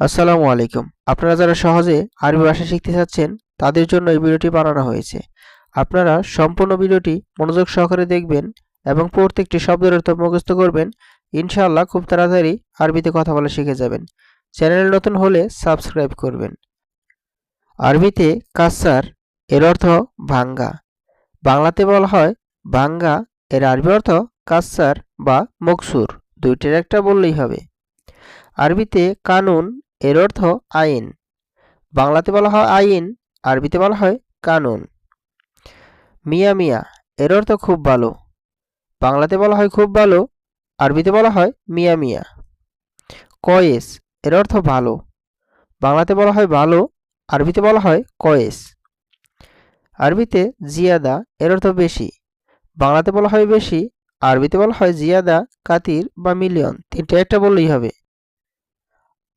আসসালামু আলাইকুম। আপনারা যারা সহজে আরবি ভাষা শিখতে চাচ্ছেন, তাদের জন্য এই ভিডিওটি বানানো হয়েছে। আপনারা সম্পূর্ণ ভিডিওটি মনোযোগ সহকারে দেখবেন এবং প্রত্যেকটি শব্দের অর্থ মুখস্থ করবেন। ইনশাআল্লাহ খুব তাড়াতাড়ি আরবিতে কথা বলা শিখে যাবেন। চ্যানেল নতুন হলে সাবস্ক্রাইব করবেন। আরবিতে কাসার, এর অর্থ ভাঙ্গা। বাংলাতে বলা হয় ভাঙ্গা, এর আরবি অর্থ কাসার বা মকসুর। দুইটির একটা বললেই হবে। আরবিতে কানুন এর অর্থ আইন। বাংলাতে বলা হয় আইন, আরবিতে বলা হয় কানুন। মিয়া মিয়া, এর অর্থ খুব ভালো। বাংলাতে বলা হয় খুব ভালো, আরবিতে বলা হয় মিয়া মিয়া। কয়েস, এর অর্থ ভালো। বাংলাতে বলা হয় ভালো, আরবিতে বলা হয় কয়েস। আরবিতে জিয়াদা, এর অর্থ বেশি। বাংলাতে বলা হয় বেশি, আরবিতে বলা হয় জিয়াদা, কাতির বা মিলিয়ন। তিনটে একটা বললেই হবে।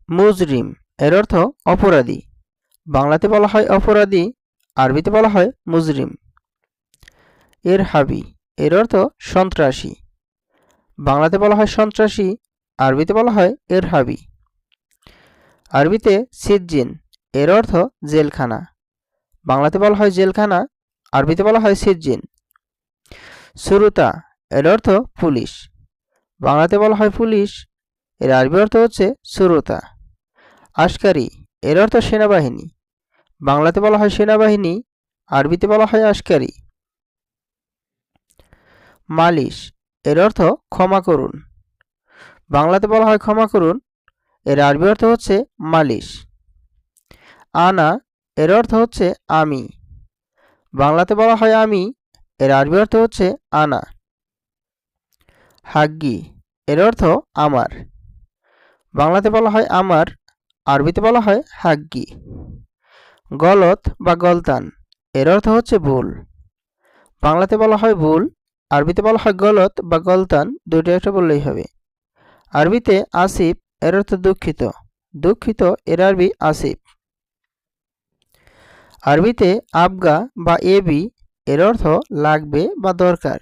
মুজরিম, এর অর্থ অপরাধী। বাংলাতে বলা হয় অপরাধী, আরবিতে বলা হয় মুজরিম। এর হাবি, এর অর্থ সন্ত্রাসী। বাংলাতে বলা হয় সন্ত্রাসী, আরবিতে বলা হয় এর হাবি। আরবিতে সিজ্জিন, এর অর্থ জেলখানা। বাংলাতে বলা হয় জেলখানা, আরবিতে বলা হয় সিজ্জিন। সুরুতা, এর অর্থ পুলিশ। বাংলাতে বলা হয় পুলিশ, এর আরবি অর্থ হচ্ছে সুরতা। আশকারি, এর অর্থ সেনাবাহিনী। বাংলাতে বলা হয় সেনাবাহিনী, আরবিতে বলা হয় আশকারি। মালিশ, এর অর্থ ক্ষমা করুন। বাংলাতে বলা হয় ক্ষমা করুন, এর আরবি অর্থ হচ্ছে মালিশ। আনা, এর অর্থ হচ্ছে আমি। বাংলাতে বলা হয় আমি, এর আরবি অর্থ হচ্ছে আনা। হাগ্গি, এর অর্থ আমার। বাংলাতে বলা হয় আমার আরবিতে বলা হয় হাগ্গি। গলত বা গলতান, এর অর্থ হচ্ছে ভুল। বাংলাতে বলা হয় ভুল, আরবিতে বলা হয় গলত বা গলতান, দুইটা একটা বললেই হবে। আরবিতে আসিফ, এর অর্থ দুঃখিত। দুঃখিত, এর আরবি আসিফ। আরবিতে আবগা বা এবি, এর অর্থ লাগবে বা দরকার।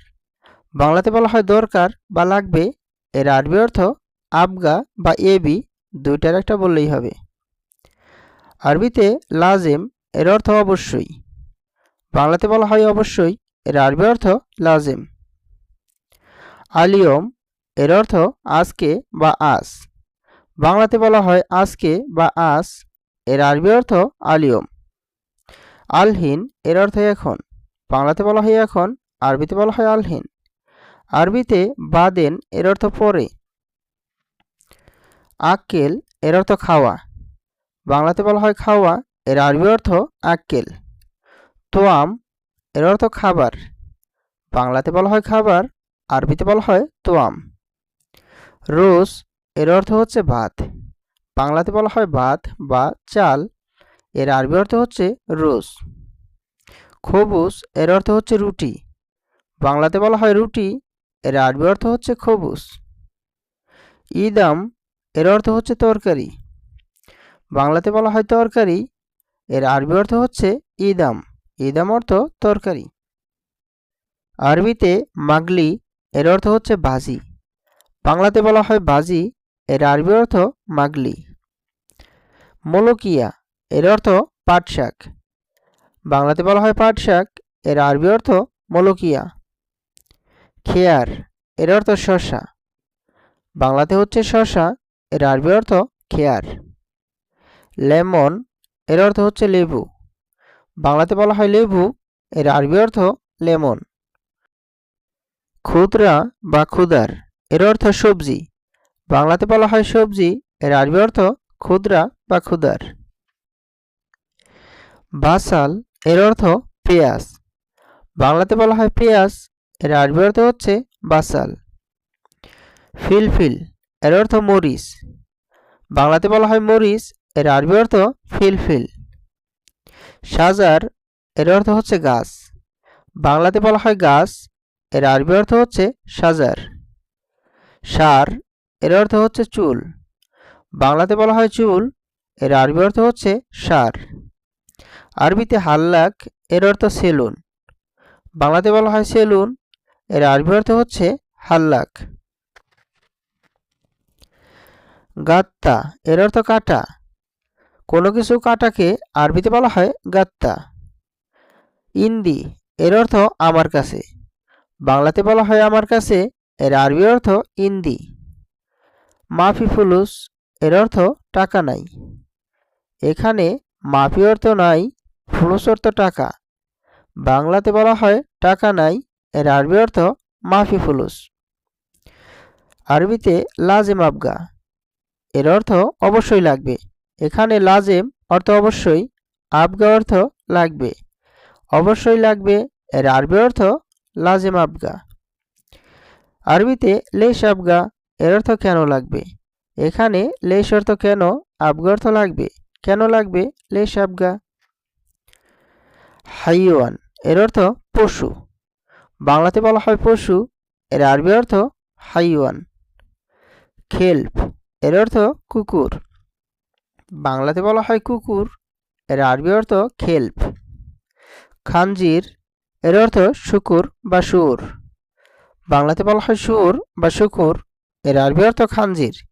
বাংলাতে বলা হয় দরকার বা লাগবে, এর আরবি অর্থ আবগা বা এবি দুইটার একটা বললেই হবে। আরবিতে লাজেম এর অর্থ অবশ্যই। বাংলাতে বলা হয় অবশ্যই, এর আরবি অর্থ লাজেম। আলিয়ম এর অর্থ আজকে বা আজ। বাংলাতে বলা হয় আজকে বা আজ, এর আরবি অর্থ আলিয়ম। আলহিন এর অর্থ এখন। বাংলাতে বলা হয় এখন, আরবিতে বলা হয় আলহিন। আরবিতে বাদেন এর অর্থ পরে। আক্কেল এর অর্থ খাওয়া। বাংলাতে বলা হয় খাওয়া, এর আরবি অর্থ আক্কেল। তোয়াম এর অর্থ খাবার। বাংলাতে বলা হয় খাবার, আরবিতে বলা হয় তোয়াম। রোজ এর অর্থ হচ্ছে ভাত। বাংলাতে বলা হয় ভাত বা চাল, এর আরবি অর্থ হচ্ছে রোজ। খবুস এর অর্থ হচ্ছে রুটি। বাংলাতে বলা হয় রুটি, এর আরবি অর্থ হচ্ছে খবুস। ইদাম এর অর্থ হচ্ছে তরকারি। বাংলাতে বলা হয় তরকারি, এর আরবি অর্থ হচ্ছে ইদাম। ইদাম অর্থ তরকারি। আরবিতে মাগলি, এর অর্থ হচ্ছে ভাজি। বাংলাতে বলা হয় ভাজি, এর আরবি অর্থ মাগলি। মলকিয়া, এর অর্থ পাট শাক বাংলাতে বলা হয় পাট শাক এর আরবি অর্থ মলকিয়া। খেয়ার, এর অর্থ শশা বাংলাতে হচ্ছে শশা এর আরবি অর্থ খেয়ার। লেমন এর অর্থ হচ্ছে লেবু। বাংলাতে বলা হয় লেবু, এর আরবি অর্থ লেমন। ক্ষুদ্রা বা ক্ষুদার এর অর্থ সবজি। বাংলাতে বলা হয় সবজি, এর আরবি অর্থ ক্ষুদ্রা বা ক্ষুদার বাসাল এর অর্থ পেঁয়াজ। বাংলাতে বলা হয় পেঁয়াজ, এর আরবি অর্থ হচ্ছে বাসাল। ফিলফিল এর অর্থ মরিচ। বাংলাতে বলা হয় মরিচ, এর আরবি অর্থ ফিলফিল। সাজার, এর অর্থ হচ্ছে গাছ। বাংলাতে বলা হয় গাছ, এর আরবি অর্থ হচ্ছে সাজার। সার, এর অর্থ হচ্ছে চুল। বাংলাতে বলা হয় চুল, এর আরবি অর্থ হচ্ছে সার। আরবিতে হাল্লাক, এর অর্থ সেলুন। বাংলাতে বলা হয় সেলুন, এর আরবি অর্থ হচ্ছে হাল্লাক। গাত্তা, এর অর্থ কাটা। কোনো কিছু কাটাকে আরবিতে বলা হয় গাত্তা। ইন্দি, এর অর্থ আমার কাছে। বাংলাতে বলা হয় আমার কাছে, এর আরবি অর্থ ইন্দি। মাফি ফুলুস, এর অর্থ টাকা নাই। এখানে মাফি অর্থ নাই, ফুলুস অর্থ টাকা। বাংলাতে বলা হয় টাকা নাই, এর আরবি অর্থ মাফি ফুলুস। আরবিতে লাজেম আবগা। এর অর্থ অবশ্যই লাগবে। এখানে লাজেম অর্থ অবশ্যই, আবগা অর্থ লাগবে। অবশ্যই লাগবে, এর আরবি অর্থ লাজেম আবগা। আরবিতে লেশ আবগা, এর অর্থ কেন লাগবে? এখানে লেশ অর্থ কেন, আবগা অর্থ লাগবে। কেন লাগবে? লেশ আবগা। হাইওয়ান, এর অর্থ পশু। বাংলাতে বলা হয় পশু, এর আরবি অর্থ হাইওয়ান। খেল্প এর অর্থ কুকুর। বাংলাতে বলা হয় কুকুর, এর আরবি অর্থ খেল্প। খানজির, এর অর্থ শুকুর বা সুর বাংলাতে বলা হয় সুর বা শুকুর, এর আরবি অর্থ খানজির।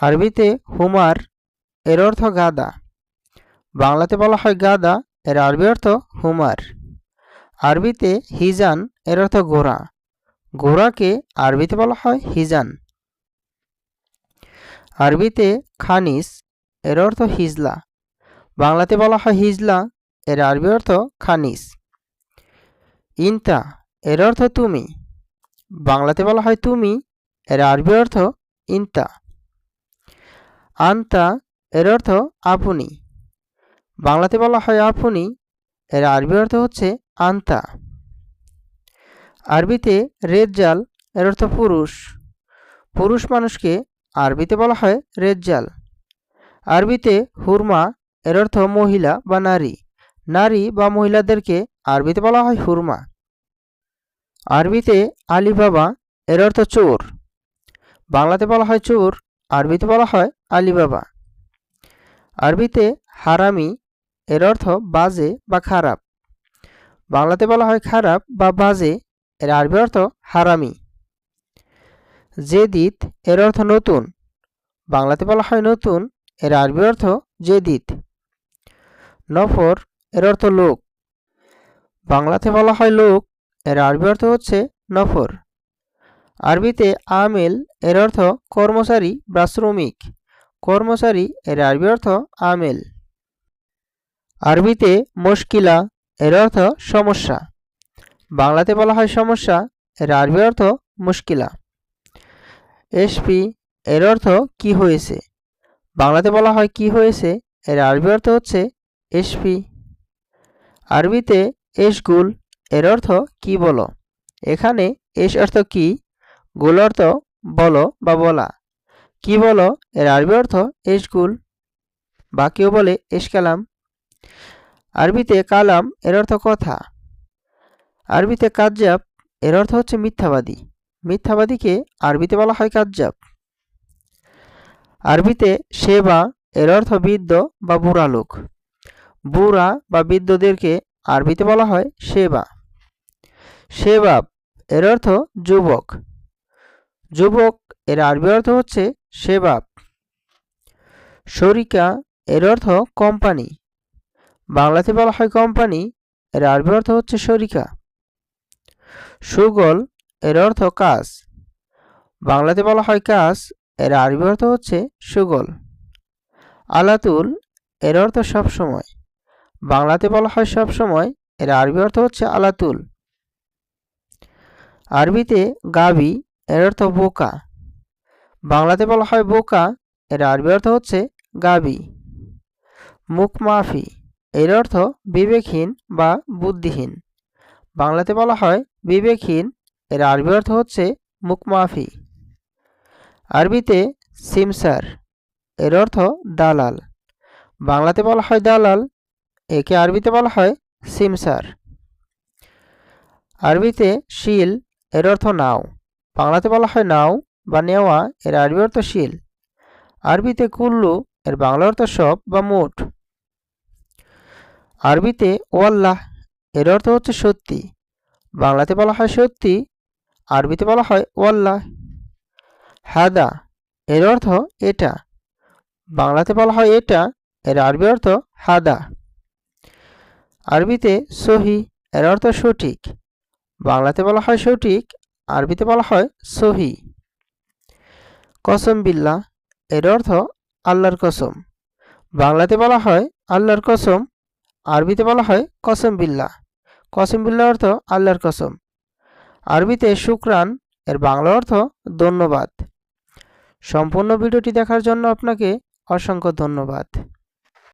আরবিতে হুমার, এর অর্থ গাদা। বাংলাতে বলা হয় গাদা, এর আরবি অর্থ হুমার। আরবিতে হিজান, এর অর্থ ঘোড়া। ঘোড়াকে আরবিতে বলা হয় হিজান। আরবিতে খানিস, এর অর্থ হিজলা। বাংলাতে বলা হয় হিজলা, এর আরবি অর্থ খানিস। ইনতা, এর অর্থ তুমি। বাংলাতে বলা হয় তুমি, এর আরবি অর্থ ইনতা। আন্তা, এর অর্থ আপনি। বাংলাতে বলা হয় আপনি, এর আরবি অর্থ হচ্ছে আন্তা। আরবিতে রেজ্জাল, এর অর্থ পুরুষ। পুরুষ মানুষকে আরবিতে বলা হয় রেজ্জাল। আরবিতে হুরমা এর অর্থ মহিলা বা নারী। নারী বা মহিলাদেরকে আরবিতে বলা হয় হুরমা। আরবিতে আলিবাবা এর অর্থ চোর। বাংলাতে বলা হয় চোর, আরবিতে বলা হয় আলিবাবা। আরবিতে হারামি এর অর্থ বাজে বা খারাপ। বাংলাতে বলা হয় খারাপ বা বাজে, এর আরবি অর্থ হারামি। জেদিত এর অর্থ নতুন। বাংলাতে বলা হয় নতুন, এর আরবি অর্থ জেদিত। নফর এর অর্থ লোক। বাংলাতে বলা হয় লোক, এর আরবি অর্থ হচ্ছে নফর। আরবিতে আমেল এর অর্থ কর্মচারী বা শ্রমিক। কর্মচারী, এর আরবি অর্থ আমেল। আরবিতে মুশকিলা এর অর্থ সমস্যা। বাংলাতে বলা হয় সমস্যা, এর আরবি অর্থ মুশকিলা। এসপি এর অর্থ কি হয়েছে? বাংলাতে বলা হয় কি হয়েছে? এর আরবি অর্থ হচ্ছে এসপি আরবিতে এশগুল এর অর্থ কি বলো? এখানে এস অর্থ কি? গুল অর্থ বলো বা বলা। কি বলো? এর আরবি অর্থ এশগুল বা কেউ বলে এশকালাম আরবিতে কালাম, এর অর্থ কথা। আরবিতে কাজ্জাব, এর অর্থ হচ্ছে মিথ্যাবাদী। মিথ্যাবাদীকে আরবিতে বলা হয় কাজ্জাব আরবিতে সেবা এর অর্থ বৃদ্ধ বা বুড়া লোক। বুড়া বা বৃদ্ধদেরকে আরবিতে বলা হয় সেবা সেবাব এর অর্থ যুবক। যুবক এর আরবি অর্থ হচ্ছে সেবাব শরিকা এর অর্থ কোম্পানি। বাংলাতে বলা হয় কোম্পানি, এর আরবি অর্থ হচ্ছে শরিকা। সুগল এর অর্থ কাজ। বাংলাতে বলা হয় কাজ, এর আরবি অর্থ হচ্ছে সুগল। আলাতুল, এর অর্থ সবসময় বাংলাতে বলা হয় সবসময় এর আরবি অর্থ হচ্ছে আলাতুল। আরবিতে গাবি, এর অর্থ বোকা। বাংলাতে বলা হয় বোকা, এর আরবি অর্থ হচ্ছে গাবি। মুখমাফি এর অর্থ বিবেকহীন বা বুদ্ধিহীন। বাংলাতে বলা হয় বিবেকহীন এর আরবি অর্থ হচ্ছে মুখমাফি। আরবিতে সিমসার এর অর্থ দালাল। বাংলাতে বলা হয় দালাল, একে আরবিতে বলা হয় সিমসার আরবিতে শিল, এর অর্থ নাও। বাংলাতে বলা হয় নাও বা নেওয়া, এর আরবি অর্থ শিল। আরবিতে কুল্লু, এর বাংলা অর্থ সব বা মোট। আরবিতে ওয়াল্লাহ, এর অর্থ হচ্ছে সত্যি। বাংলাতে বলা হয় সত্যি আরবিতে বলা হয় ওয়াল্লাহ। হাদা, এর অর্থ এটা। বাংলাতে বলা হয় এটা, এর আরবি অর্থ হাদা। আরবিতে সহি, এর অর্থ সঠিক। বাংলাতে বলা হয় সঠিক, আরবিতে বলা হয় সহি। কসম বিল্লা এর অর্থ আল্লাহর কসম। বাংলাতে বলা হয় আল্লাহর কসম, আরবিতে বলা হয় কসম বিল্লাহ। কসম বিল্লাহ অর্থ আল্লাহর কসম। আরবিতে শুক্রান এর বাংলা অর্থ ধন্যবাদ। সম্পূর্ণ ভিডিওটি দেখার জন্য আপনাকে অসংখ্য ধন্যবাদ।